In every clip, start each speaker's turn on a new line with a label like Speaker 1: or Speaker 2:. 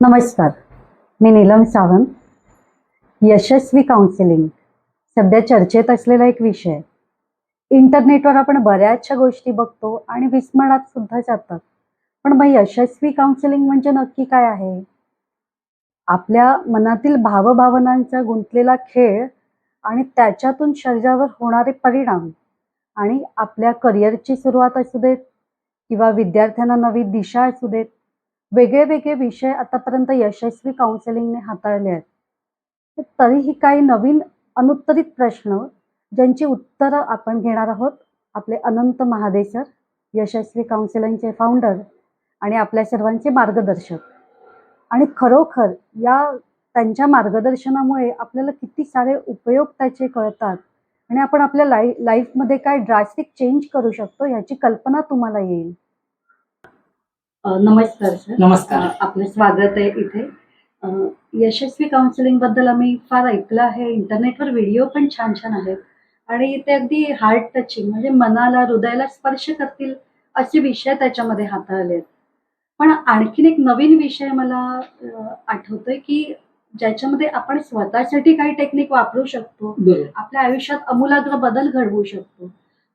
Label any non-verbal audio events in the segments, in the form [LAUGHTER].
Speaker 1: नमस्कार. मी नीलम सावंत यशस्वी काउन्सिलिंग सध्या चर्चेत असलेला एक विषय. इंटरनेटवर आपण बऱ्याचशा गोष्टी बघतो आणि विस्मरणात सुद्धा जातात. पण मग यशस्वी काउन्सिलिंग म्हणजे नक्की काय आहे? आपल्या मनातील भावभावनांचा गुंतलेला खेळ आणि त्याच्यातून शरीरावर होणारे परिणाम आणि आपल्या करिअरची सुरुवात असू देत किंवा विद्यार्थ्यांना नवी दिशा असू देत वेगळे वेगळे विषय आतापर्यंत यशस्वी काउन्सिलिंगने हाताळले आहेत. तरीही काही नवीन अनुत्तरित प्रश्न ज्यांची उत्तरं आपण घेणार आहोत आपले अनंत महादेसर यशस्वी काउन्सिलिंगचे फाउंडर आणि आपल्या सर्वांचे मार्गदर्शक. आणि खरोखर या त्यांच्या मार्गदर्शनामुळे आपल्याला किती सारे उपयोग त्याचे कळतात आणि आपण आपल्या लाईफ लाईफमध्ये काय ड्रास्टिक चेंज करू शकतो ह्याची कल्पना तुम्हाला येईल. नमस्कार सर.
Speaker 2: नमस्कार.
Speaker 1: आपलं स्वागत आहे इथे. यशस्वी काउन्सिलिंगबद्दल आम्ही फार ऐकलं आहे. इंटरनेटवर व्हिडिओ पण छान छान आहेत. आणि ते अगदी हार्ट टचिंग म्हणजे मनाला हृदयाला स्पर्श करतील असे विषय त्याच्यामध्ये हाताळले पण आणखीन एक नवीन विषय मला आठवतोय की ज्याच्यामध्ये आपण स्वतःसाठी काही टेक्निक वापरू शकतो. आपल्या आयुष्यात अमूलाग्र बदल घडवू शकतो.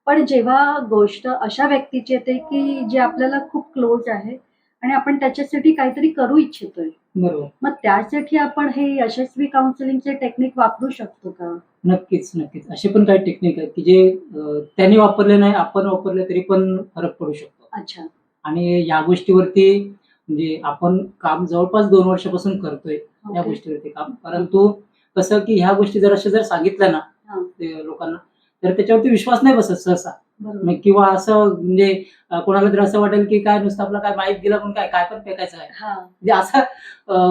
Speaker 1: पण जेव्हा गोष्ट अशा व्यक्तीची येते की जे आपल्याला खूप क्लोज आहे आणि आपण त्याच्यासाठी काहीतरी करू इच्छितोय
Speaker 2: बरोबर.
Speaker 1: मग त्यासाठी आपण हे यशस्वी काउन्सिलिंगचे टेक्निक वापरू शकतो का?
Speaker 2: नक्कीच नक्कीच. असे पण काही टेक्निक आहेत की जे त्यांनी वापरले नाही आपण वापरले तरी पण फरक पडू शकतो.
Speaker 1: अच्छा.
Speaker 2: आणि या गोष्टीवरती म्हणजे आपण काम जवळपास दोन वर्षापासून करतोय या. गोष्टीवरती काम. परंतु कसं की ह्या गोष्टी जर अशा जर सांगितल्या ना लोकांना तर त्याच्यावरती विश्वास नाही बसत सहसा. किंवा असं म्हणजे कोणाला तरी असं वाटेल की काय नुसतं आपलं काय माहीत गेलं पण काय काय पण फेकायचं आहे.
Speaker 1: हा.
Speaker 2: म्हणजे असं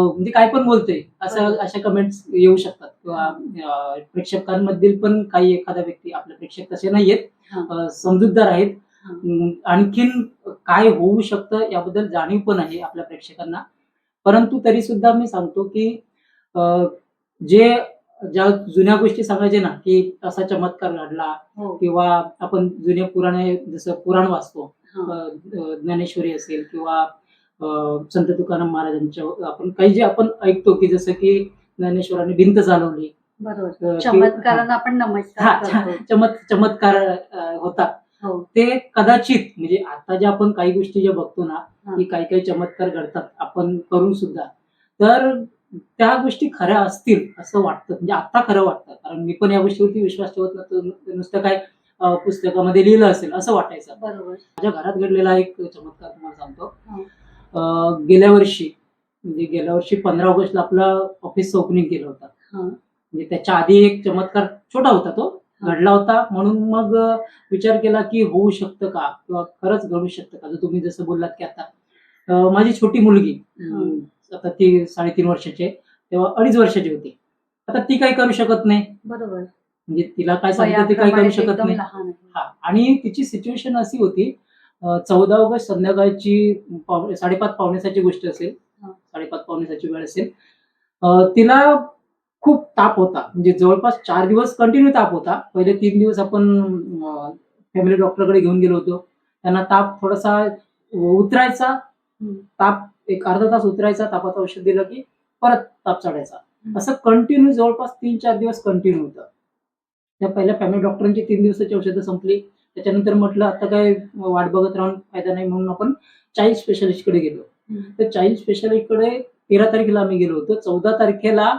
Speaker 2: म्हणजे काय पण बोलतोय असं. अशा कमेंट्स येऊ शकतात. किंवा प्रेक्षकांमधील पण काही एखादा व्यक्ती आपले प्रेक्षक तसे नाहीयेत समजूतदार आहेत. आणखीन काय होऊ शकतं याबद्दल जाणीव पण आहे आपल्या प्रेक्षकांना. परंतु तरी सुद्धा मी सांगतो की जे ज्या जुन्या गोष्टी सांगायचे ना की असा चमत्कार घडला
Speaker 1: हो.
Speaker 2: किंवा आपण जुने पुराणे जसं पुराण वाचतो ज्ञानेश्वरी असेल किंवा संत तुकाराम महाराजांच्या आपण काही जे आपण ऐकतो की जसं की ज्ञानेश्वरांनी भिंत चालवली.
Speaker 1: बरोबर.
Speaker 2: अ, कि-
Speaker 1: चमत्कारांना आपण नमस्कार करतो.
Speaker 2: चमत् चमत्कार होता
Speaker 1: हो.
Speaker 2: ते कदाचित म्हणजे आता ज्या आपण काही गोष्टी ज्या बघतो ना. की काही काही चमत्कार घडतात आपण करून सुद्धा. तर त्या गोष्टी खऱ्या असतील असं वाटतं. म्हणजे आता खरं वाटतं. कारण मी पण या गोष्टीवरती विश्वास ठेवत नव्हतो नुसतं काय पुस्तकामध्ये लिहिलं असेल असं वाटायचं.
Speaker 1: बरोबर.
Speaker 2: माझ्या घरात घडलेला एक चमत्कार तुम्हाला सांगतो. गेल्या वर्षी म्हणजे गेल्या वर्षी पंधरा ऑगस्टला आपलं ऑफिसचं ओपनिंग केलं होतं. म्हणजे त्याच्या आधी एक चमत्कार छोटा होता तो. घडला होता. म्हणून मग विचार केला की होऊ शकतं का? किंवा खरंच घडू शकतं का? जर तुम्ही जसं बोललात की आता माझी छोटी मुलगी आता ती साडेतीन वर्षाची आहे तेव्हा अडीच वर्षाची होती. आता ती काही करू शकत नाही.
Speaker 1: बरोबर.
Speaker 2: म्हणजे तिला काय सांगितलं ती काही करू शकत नाही. हा आणि तिची सिच्युएशन अशी होती चौदा ऑगस्ट संध्याकाळची साडेपाच पावणेसाची गोष्ट असेल. साडेपाच पावणेसाची वेळ असेल तिला खूप ताप होता. म्हणजे जवळपास चार दिवस कंटिन्यू ताप होता. पहिले तीन दिवस आपण फॅमिली डॉक्टरकडे घेऊन गेलो होतो. त्यांना ताप थोडासा उतरायचा. ताप एक अर्धा तास उतरायचा तापाचं औषध दिलं की परत ताप चढायचा. असं कंटिन्यू जवळपास तीन चार दिवस कंटिन्यू होतं. त्या पहिल्या फॅमिली डॉक्टरांची तीन दिवसाची औषधं संपली. त्याच्यानंतर म्हटलं आता काय वाट बघत राहून फायदा नाही म्हणून आपण चाइल्ड स्पेशालिस्टकडे गेलो. तर चाइल्ड स्पेशालिस्टकडे तेरा तारखेला आम्ही गेलो होतो. चौदा तारखेला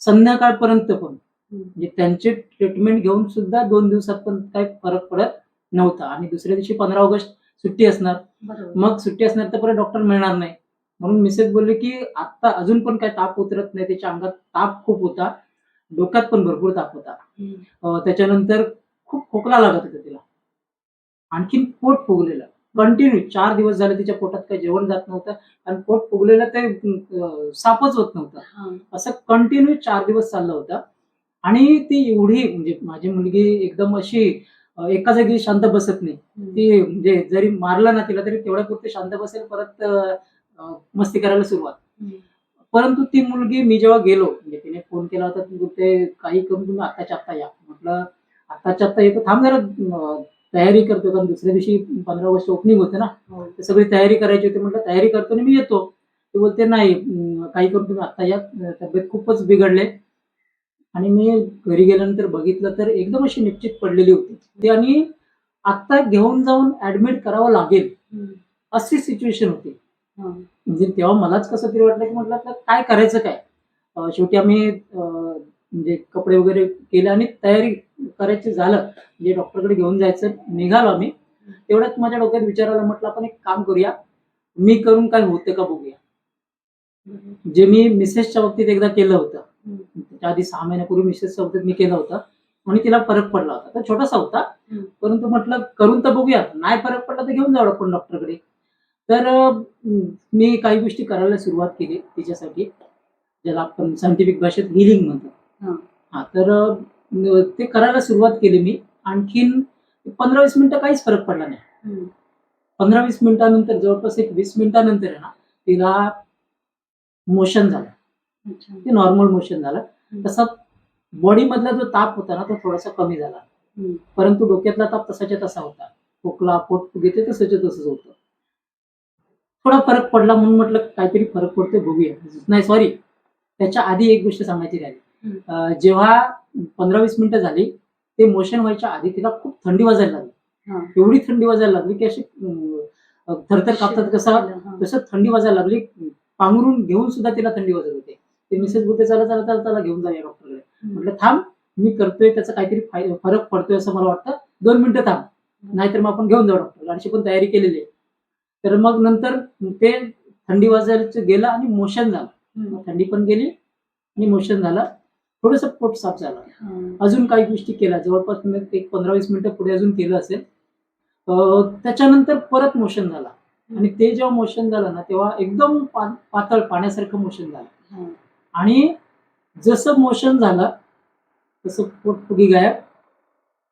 Speaker 2: संध्याकाळपर्यंत पण. म्हणजे त्यांचे ट्रीटमेंट घेऊन सुद्धा दोन दिवसात पण काही फरक पडत नव्हता. आणि दुसऱ्या दिवशी पंधरा ऑगस्ट सुट्टी असणार. मग सुट्टी असणार तर परत डॉक्टर मिळणार नाही. म्हणून मिसेस बोलले की आता अजून पण काय ताप उतरत नाही त्याच्या अंगात ताप खूप होता डोक्यात पण भरपूर ताप होता. त्याच्यानंतर खूप खोकला लागत होता तिला. आणखीन पोट फुगलेलं. कंटिन्यू चार दिवस झाले तिच्या पोटात काही जेवण जात नव्हतं आणि पोट फुगलेलं ते साफच होत नव्हतं. असं कंटिन्यू चार दिवस चाललं होतं. आणि ती एवढी म्हणजे माझी मुलगी एकदम अशी एका जागी शांत बसत नाही. ती म्हणजे जरी मारलं ना तिला तरी तेवढ्या पुरते शांत बसेल परत मस्ती करायला सुरुवात. परंतु ती मुलगी मी जेव्हा गेलो म्हणजे तिने फोन केला होता ती बोलते काही करून तुम्ही आत्ताच्या आत्ता या. म्हटलं आत्ताच्या आत्ता येतो थांब जरा तयारी करतो. कारण दुसऱ्या दिवशी पंधरा ऑगस्ट ओपनिंग होते ना
Speaker 1: हो.
Speaker 2: तर सगळी तयारी करायची होती म्हटलं तयारी करतो आणि मी येतो. ती बोलते नाही काही करून तुम्ही आता या तब्येत खूपच बिघडले. आणि मी घरी गेल्यानंतर बघितलं तर एकदम अशी निश्चित पडलेली होती. ती आणि आत्ता घेऊन जाऊन ऍडमिट करावं लागेल अशी सिच्युएशन होती. म्हणजे तेव्हा मलाच कसं तरी वाटलं की म्हटलं आता काय करायचं काय? शेवटी आम्ही म्हणजे कपडे वगैरे केले आणि तयारी करायची झालं. म्हणजे डॉक्टरकडे घेऊन जायचं निघालो आम्ही. तेवढ्यात माझ्या डोक्यात विचार आला म्हटलं आपण एक काम करूया. मी करून काय होतं का बघूया. जे मी मिसेसच्या बाबतीत एकदा केलं होतं. त्याच्या आधी सहा महिन्यापूर्वी मिसेसच्या बाबतीत मी केलं होतं. आणि तिला फरक पडला होता. तर छोटासा होता. परंतु म्हटलं करून तर बघूया. नाही फरक पडला तर घेऊन जाऊ आपण डॉक्टरकडे. तर मी काही गोष्टी करायला सुरुवात केली तिच्यासाठी ज्याला आपण सायंटिफिक भाषेत हिलिंग म्हणतो.
Speaker 1: हा.
Speaker 2: तर ते करायला सुरुवात केली मी. आणखीन पंधरा वीस मिनिटं काहीच फरक पडला नाही. पंधरा वीस मिनिटानंतर जवळपास एक वीस मिनिटानंतर आहे ना तिला मोशन झालं. ते नॉर्मल मोशन झालं. तसा बॉडी मधला जो ताप होता ना तो थोडासा कमी झाला. परंतु डोक्यातला ताप तसाच्या तसा होता. खोकला पोटफुगे ते तसंच्या तसंच होतं. थोडा फरक पडला म्हणून म्हटलं काहीतरी फरक पडतोय बघूया. नाही सॉरी त्याच्या आधी एक गोष्ट सांगायची राहिली. जेव्हा पंधरा वीस मिनिटं झाली ते मोशन व्हायच्या आधी तिला खूप थंडी वाजायला लागली. एवढी थंडी वाजायला लागली की अशी थरथर कापतात कसं तसं थंडी वाजायला लागली. पांघरून घेऊन सुद्धा तिला थंडी वाजत होते. ते मिसेस बोलते चला चला चला चला घेऊन जाऊया डॉक्टरकडे म्हटलं थांब मी करतोय त्याचा काहीतरी फरक पडतोय असं मला वाटतं. दोन मिनिटं थांब. नाहीतर मग आपण घेऊन जाऊ डॉक्टरला अशी पण तयारी केलेली आहे. तर मग नंतर ते थंडी वाजायचं गेलं आणि मोशन झालं. थंडी पण गेली आणि मोशन झालं. थोडस पोट साफ झालं. अजून काही गोष्टी केल्या. जवळपास मी एक पंधरा वीस मिनिटं पुढे अजून केलं असेल. त्याच्यानंतर परत मोशन झाला. आणि ते जेव्हा मोशन झालं ना तेव्हा एकदम पातळ पाण्यासारखं मोशन झालं. आणि जसं मोशन झालं तसं पोटफुगी गायब.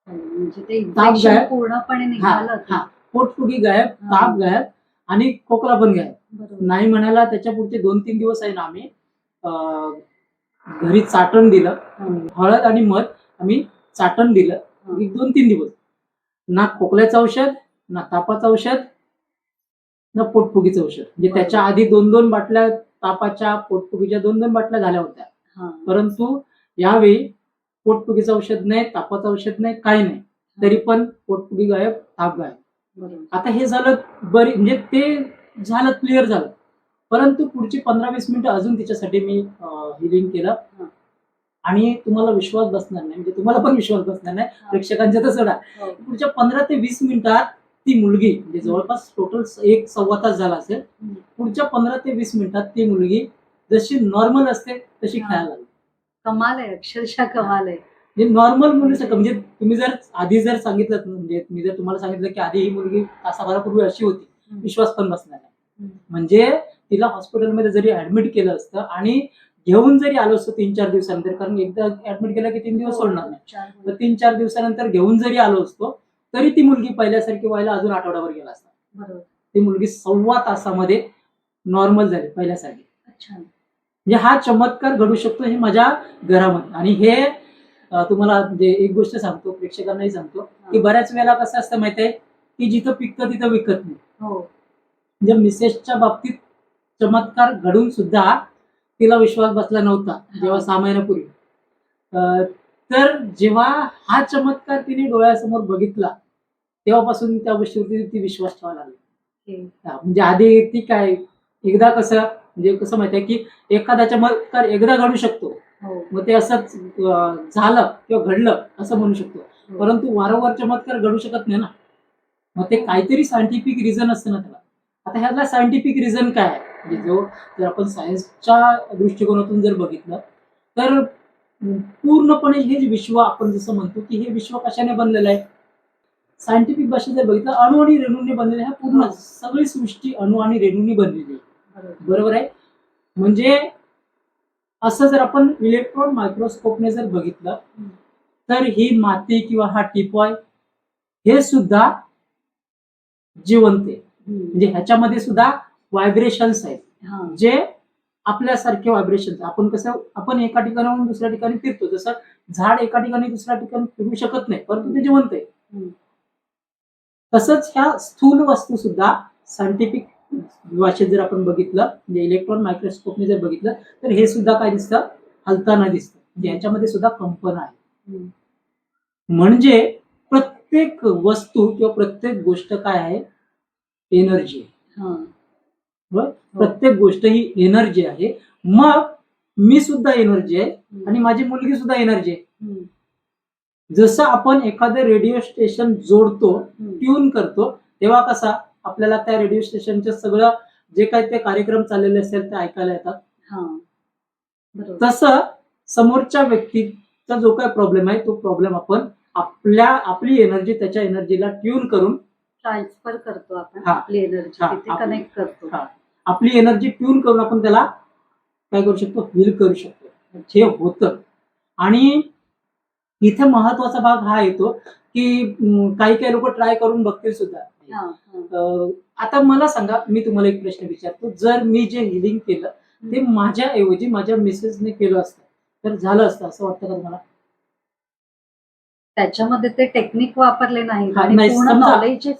Speaker 1: म्हणजे ते
Speaker 2: ताप गायब.
Speaker 1: पूर्णपणे
Speaker 2: हा
Speaker 1: निघालं
Speaker 2: पोटफुगी गायब. ताप गायब. आणि खोकला पण
Speaker 1: बरोबर.
Speaker 2: नाही म्हणायला त्याच्या पुढचे दोन तीन दिवस आहे ना आम्ही घरी चाटण दिलं. हळद आणि मध आम्ही चाटण दिलं. एक दोन तीन दिवस. ना खोकल्याचं औषध ना तापाचं औषध ना पोटफुगीचं औषध. म्हणजे. त्याच्या आधी दोन दोन बाटल्या तापाच्या पोटफुगीच्या दोन दोन बाटल्या झाल्या होत्या. परंतु यावेळी पोटफुगीचं औषध नाही तापाचं औषध नाही काही नाही. तरी पण पोटफुगी गायब ताप गायब. आता हे झालं बरी म्हणजे ते झालं क्लिअर झालं. परंतु पुढची पंधरा वीस मिनिटं अजून तिच्यासाठी मी हिलिंग केलं. आणि तुम्हाला विश्वास बसणार नाही म्हणजे तुम्हाला पण विश्वास बसणार नाही. प्रेक्षकांच्या तर सोडा.
Speaker 1: हो.
Speaker 2: पुढच्या पंधरा ते वीस मिनिटात ती मुलगी म्हणजे जवळपास टोटल एक सव्वा तास झाला असेल. पुढच्या पंधरा ते वीस मिनिटात ती मुलगी जशी नॉर्मल असते तशी. खेळायला लागली.
Speaker 1: कमाल आहे अक्षरशः कमाल आहे.
Speaker 2: म्हणजे नॉर्मल मुलीसारखं म्हणजे तुम्ही जर आधी जर सांगितलं म्हणजे मी जर तुम्हाला सांगितलं की आधी ही मुलगी तासाभरापूर्वी अशी होती. विश्वास पण बसणार. म्हणजे तिला हॉस्पिटलमध्ये जरी ऍडमिट केलं असतं आणि घेऊन जरी आलो असतो तीन चार दिवसानंतर कारण एकदा ऍडमिट केलं की तीन दिवस सोडणार नाही. तर तीन चार दिवसानंतर घेऊन जरी आलो असतो तरी ती मुलगी पहिल्यासारखी व्हायला अजून आठवड्यावर गेला असता. ती मुलगी सव्वा तासामध्ये नॉर्मल झाली पहिल्यासारखी. म्हणजे हा चमत्कार घडू शकतो हे माझ्या घरामध्ये. आणि हे तुम्हाला म्हणजे एक गोष्ट सांगतो प्रेक्षकांनाही सांगतो की बऱ्याच वेळेला कसं असतं माहिती आहे की जिथं पिकतं तिथं विकत नाही.
Speaker 1: हो.
Speaker 2: म्हणजे मिसेसच्या बाबतीत चमत्कार घडून सुद्धा तिला विश्वास बसला नव्हता जेव्हा सहा महिन्यापूर्वी अं, तर जेव्हा हा चमत्कार तिने डोळ्यासमोर बघितला तेव्हापासून त्या गोष्टीवरती ती विश्वास ठेवायला लागली. म्हणजे आधी ती काय एकदा कसं म्हणजे कसं माहिती आहे की एखादा चमत्कार एकदा घडू शकतो मग ते असंच झालं किंवा घडलं असं म्हणू शकतो.
Speaker 1: हो.
Speaker 2: परंतु वारंवार चमत्कार घडू शकत नाही ना. मग ते काहीतरी सायंटिफिक रिझन असतं ना त्याला. आता ह्याला सायंटिफिक रिझन काय आहे? म्हणजे जो जर आपण सायन्सच्या दृष्टिकोनातून जर बघितलं तर पूर्णपणे हे जे विश्व आपण जसं म्हणतो की हे विश्व कशाने बनलेलं आहे? सायंटिफिक भाषेत जर बघितलं अणु आणि रेणूंनी बनलेलं आहे. पूर्ण
Speaker 1: हो.
Speaker 2: सगळी सृष्टी अणु आणि रेणूंनी बनलेली आहे.
Speaker 1: बरोबर
Speaker 2: आहे? म्हणजे असं जर आपण इलेक्ट्रॉन मायक्रोस्कोपने जर बघितलं. तर ही माती किंवा हा टिपॉय हे सुद्धा जिवंत आहे. म्हणजे ह्याच्यामध्ये सुद्धा व्हायब्रेशन्स आहेत जे आपल्यासारखे व्हायब्रेशन आपण कसं आपण एका ठिकाणाहून दुसऱ्या ठिकाणी फिरतो जसं झाड एका ठिकाणी दुसऱ्या ठिकाणी फिरू शकत नाही परंतु ते जिवंत आहे. तसंच ह्या स्थूल वस्तू सुद्धा सायंटिफिक भाषेत जर आपण बघितलं म्हणजे इलेक्ट्रॉन मायक्रोस्कोपने जर बघितलं तर हे सुद्धा काय दिसतं? हलताना दिसतं. म्हणजे याच्यामध्ये सुद्धा कंपन आहे. म्हणजे प्रत्येक वस्तू किंवा प्रत्येक गोष्ट काय आहे? एनर्जी आहे.
Speaker 1: हा.
Speaker 2: प्रत्येक गोष्ट ही एनर्जी आहे. मग मी सुद्धा एनर्जी आहे आणि माझी मुलगी सुद्धा एनर्जी आहे. जसं आपण एखादं रेडिओ स्टेशन जोडतो. ट्यून करतो तेव्हा कसा? आपल्याला त्या रेडिओ स्टेशनचे सगळं जे काही ते कार्यक्रम चाललेले असेल ते ऐकायला येतात
Speaker 1: हा.
Speaker 2: तसं समोरच्या व्यक्तीचा जो काही प्रॉब्लेम आहे तो प्रॉब्लेम आपण आपल्या आपली एनर्जी त्याच्या एनर्जीला ट्यून करून
Speaker 1: ट्रान्सफर करतो आपण. आपली एनर्जी कनेक्ट करतो
Speaker 2: हा. आपली एनर्जी ट्यून करून आपण त्याला काय करू शकतो हील करू शकतो हे होतं आणि इथे महत्त्वाचा भाग हा येतो की काही काही लोक ट्राय करून बघतील सुद्धा आता मला सांगा मी तुम्हाला एक प्रश्न विचारतो. जर मी जे हिलिंग केलं ते माझ्या ऐवजी माझ्या मिसेसने केलं असतं तर झालं असतं असं वाटतं का तुम्हाला?
Speaker 1: त्याच्यामध्ये ते टेक्निक वापरले नाही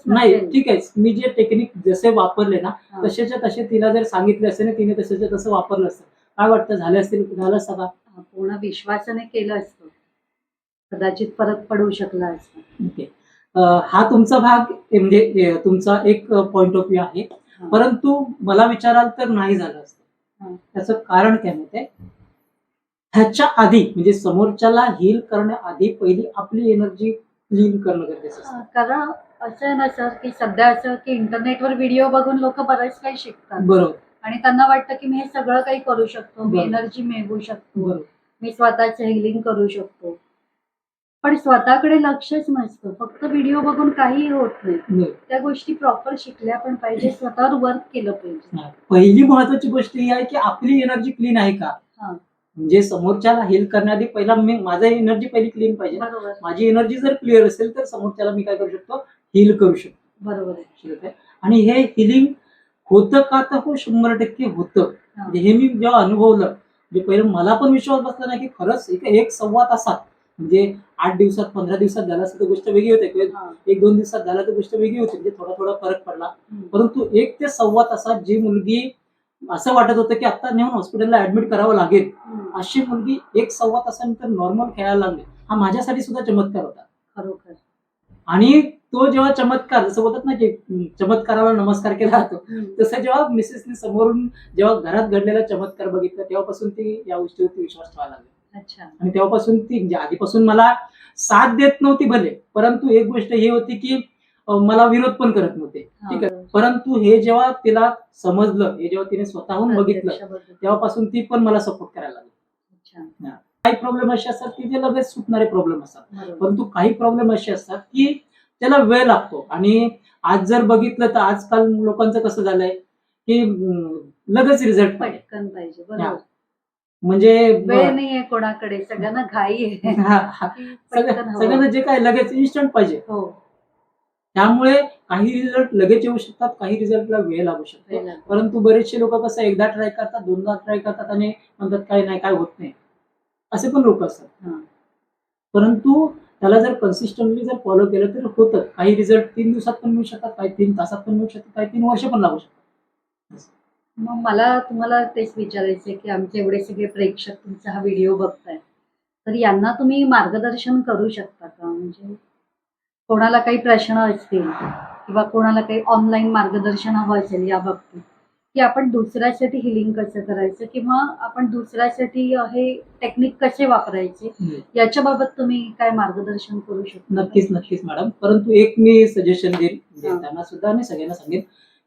Speaker 2: नाही. ठीक आहे. मी जे टेक्निक जसे वापरले ना. तसेच्या तसे तिला जर सांगितले असते ना तिने तसेच्या तसं वापरलं असतं. काय वाटतं झाले असतील झालं असतं का?
Speaker 1: पूर्ण विश्वासाने केलं असतं. कदाचित फरक पडू शकला असता.
Speaker 2: हा तुमचा भाग म्हणजे तुमचा एक पॉइंट ऑफ व्ह्यू आहे. परंतु मला विचाराल तर नाही झालं असतं. त्याचं कारण काय माहितीये ह्याच्या आधी म्हणजे समोरच्याला हील करण्याआधी पहिली आपली एनर्जी क्लीन करणं गरजेचं असतं.
Speaker 1: कारण असं आहे ना सर की सध्या असं की इंटरनेटवर व्हिडिओ बघून लोक बरेच काही शिकतात.
Speaker 2: बरोबर.
Speaker 1: आणि त्यांना वाटतं की मी हे सगळं काही करू शकतो मी. एनर्जी मिळवू शकतो मी स्वतःच हिलिंग करू शकतो. पण स्वतःकडे लक्षच नसतं. फक्त व्हिडिओ बघून काही होत नाही. त्या गोष्टी प्रॉपर शिकल्या पण पाहिजे. स्वतःवर वर्क केलं पाहिजे.
Speaker 2: पहिली महत्वाची गोष्ट ही आहे की आपली एनर्जी क्लीन आहे का. म्हणजे समोरच्याला हेल्प करण्याआधी पहिला मी माझा एनर्जी पहिली क्लीन पाहिजे माझी एनर्जी जर क्लिअर असेल तर समोरच्याला मी काय करू शकतो? हील करू शकतो.
Speaker 1: बरोबर आहे.
Speaker 2: आणि हे हिलिंग होतं का तर हो शंभर टक्के होतं.
Speaker 1: हा.
Speaker 2: म्हणजे हे मी जेव्हा अनुभवलं म्हणजे पहिलं मला पण विश्वास बसला नाही की खरंच एक एक सव्वा तासात म्हणजे आठ दिवसात पंधरा दिवसात झाला असं तर गोष्ट वेगळी होते किंवा. एक दोन दिवसात झाला तर गोष्ट वेगळी होती म्हणजे थोडा थोडा फरक पडला. परंतु एक ते सव्वा तासात जी मुलगी असं वाटत होतं की आता नेऊन हॉस्पिटलला ऍडमिट करावं लागेल. अशी मुलगी एक सव्वा तासानंतर नॉर्मल खेळायला लागली हा माझ्यासाठी सुद्धा चमत्कार होता
Speaker 1: खरोखर
Speaker 2: आणि तो जेव्हा चमत्कार जसं बोलतात ना की चमत्काराला नमस्कार केला जातो. तसं जेव्हा मिसेसने समोरून जेव्हा घरात घडलेला चमत्कार बघितला तेव्हापासून ती या गोष्टीवरती विश्वास ठेवायला लागली आणि तेव्हापासून ती म्हणजे आधीपासून मला साथ देत नव्हती भले परंतु एक गोष्ट ही होती की मला विरोध पण करत नव्हते. ठीक आहे. परंतु हे जेव्हा तिला समजलं हे जेव्हा तिने स्वतःहून बघितलं. तेव्हापासून ती पण मला सपोर्ट करायला लागली. काही प्रॉब्लेम असे असतात की जे लगेच सुटणारे प्रॉब्लेम असतात. परंतु काही प्रॉब्लेम असे असतात की त्याला वेळ लागतो. आणि आज जर बघितलं तर आजकाल लोकांचं कसं झालंय की लगेच रिझल्ट पाहिजे.
Speaker 1: पटकन पाहिजे. बरोबर.
Speaker 2: म्हणजे
Speaker 1: वेळ नाहीये कोणाकडे सगळ्यांना घाई आहे. [LAUGHS]
Speaker 2: सगळ्यांना जे काय लगेच इन्स्टंट पाहिजे.
Speaker 1: हो.
Speaker 2: त्यामुळे काही रिझल्ट लगेच येऊ शकतात काही रिझल्टला वेळ लागू शकतो. परंतु बरेचसे लोक कसं एकदा ट्राय करतात दोनदा ट्राय करतात आणि म्हणतात काय नाही काय होत नाही. असे पण लोक असतात. परंतु त्याला जर कन्सिस्टंटली जर फॉलो केलं तर होतं. काही रिझल्ट तीन दिवसात पण मिळू शकतात काही तीन तासात पण मिळू शकतात काही तीन वर्ष पण लागू शकतात.
Speaker 1: मग मला तुम्हाला तेच विचारायचं की आमचे एवढे सगळे प्रेक्षक तुमचा हा व्हिडिओ बघताय तर यांना तुम्ही मार्गदर्शन करू शकता का? म्हणजे कोणाला काही प्रश्न असतील किंवा कोणाला काही ऑनलाईन मार्गदर्शन हवं असेल या बाबतीत की आपण दुसऱ्यासाठी हिलिंग कसं करायचं किंवा आपण दुसऱ्यासाठी हे टेक्निक कसे वापरायचे याच्या बाबत तुम्ही काय मार्गदर्शन करू शकता?
Speaker 2: नक्कीच नक्कीच मॅडम परंतु एक मी सजेशन देईल म्हणजे. त्यांना सुद्धा आणि सगळ्यांना सांगेन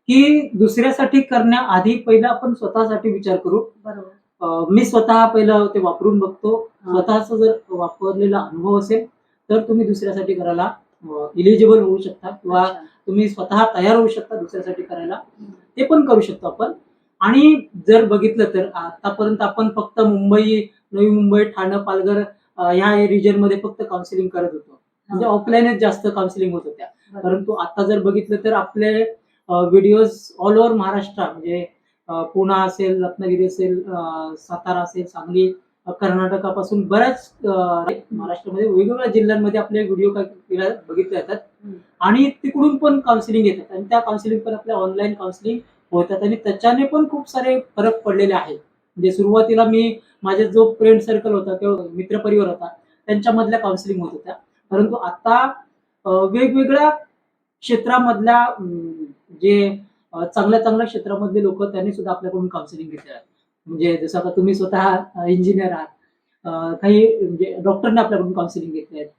Speaker 2: की दुसऱ्यासाठी करण्याआधी पहिला आपण स्वतःसाठी विचार करू
Speaker 1: बरोबर
Speaker 2: अं, मी स्वतः पहिलं ते वापरून बघतो. स्वतःचा जर वापरलेला अनुभव असेल तर तुम्ही दुसऱ्यासाठी करायला इलिजिबल होऊ शकता किंवा
Speaker 1: अच्छा.
Speaker 2: तुम्ही स्वतः तयार होऊ शकता दुसऱ्यासाठी करायला. ते पण करू शकतो आपण आणि जर बघितलं तर आतापर्यंत आपण फक्त मुंबई नवी मुंबई ठाणं पालघर अं, ह्या रिजनमध्ये फक्त काउन्सिलिंग करत होतो म्हणजे
Speaker 1: हा.
Speaker 2: ऑफलाईनच जास्त काउन्सिलिंग होत होत्या
Speaker 1: बरोबर.
Speaker 2: परंतु आता जर बघितलं तर आपले व्हिडिओज ऑल ओव्हर महाराष्ट्र म्हणजे पुणा असेल रत्नागिरी असेल सातारा असेल सांगली कर्नाटकापासून बऱ्याच महाराष्ट्रामध्ये वेगवेगळ्या जिल्ह्यांमध्ये आपले व्हिडिओ काय बघितले जातात. आणि तिकडून पण काउन्सिलिंग येतात आणि त्या काउन्सिलिंग पण आपल्या ऑनलाईन काउन्सिलिंग होतात. आणि त्याच्याने पण खूप सारे फरक पडलेले आहेत म्हणजे सुरुवातीला मी माझे जो फ्रेंड सर्कल होता किंवा मित्रपरिवार होता त्यांच्यामधल्या काउन्सिलिंग होत होत्या. परंतु आता वेगवेगळ्या क्षेत्रामधल्या जे चांगल्या चांगल्या क्षेत्रामधले लोक त्यांनी सुद्धा आपल्याकडून काउन्सिलिंग घेतले आहे. म्हणजे जसं आता तुम्ही स्वतः इंजिनियर आहात. काही म्हणजे डॉक्टरने आपल्याकडून काउन्सिलिंग घेतले आहेत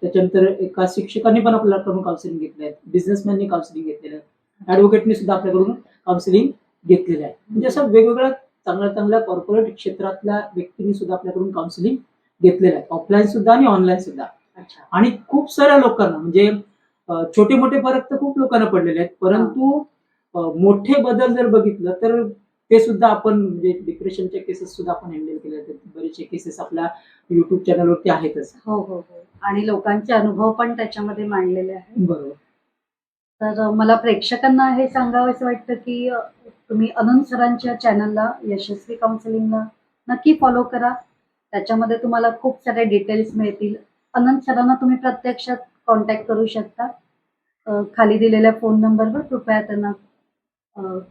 Speaker 2: त्याच्यानंतर एका शिक्षकांनी पण आपल्याकडून काउन्सिलिंग घेतले आहेत बिझनेसमॅननी काउन्सिलिंग घेतलेलं आहे. ऍडव्होकेटनी सुद्धा आपल्याकडून काउन्सिलिंग घेतलेलं आहे. म्हणजे असं वेगवेगळ्या चांगल्या चांगल्या कॉर्पोरेट क्षेत्रातल्या व्यक्तींनी सुद्धा आपल्याकडून काउन्सिलिंग घेतलेलं आहे. ऑफलाईन सुद्धा आणि ऑनलाईन सुद्धा.
Speaker 1: अच्छा.
Speaker 2: आणि खूप साऱ्या लोकांना म्हणजे छोटे मोठे फरक तर खूप लोकांना पडलेले आहेत. परंतु मोठे बदल जर बघितलं तर ते सुद्धा आपण म्हणजे डिप्रेशनच्या केसेस सुद्धा आपण हँडल केले आहेत. बरेचसे केसेस आपल्या युट्यूब चॅनलवरती आहेतच.
Speaker 1: हो हो हो. आणि लोकांचे अनुभव पण त्याच्यामध्ये मांडलेले आहेत.
Speaker 2: बरोबर.
Speaker 1: तर मला प्रेक्षकांना हे सांगावंसं वाटतं की तुम्ही अनंत सरांच्या चॅनलला यशस्वी काउन्सिलिंगला नक्की फॉलो करा. त्याच्यामध्ये तुम्हाला खूप सारे डिटेल्स मिळतील. अनंत सरांना तुम्ही प्रत्यक्षात कॉन्टॅक्ट करू शकता. खाली दिलेल्या फोन नंबरवर कृपया त्यांना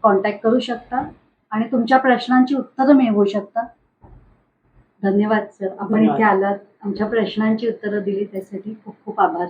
Speaker 1: कॉन्टॅक्ट करू शकता आणि तुमच्या प्रश्नांची उत्तरं मिळवू शकता. धन्यवाद सर आपण. इथे आलात. आमच्या प्रश्नांची उत्तरं दिली त्यासाठी खूप खूप आभार.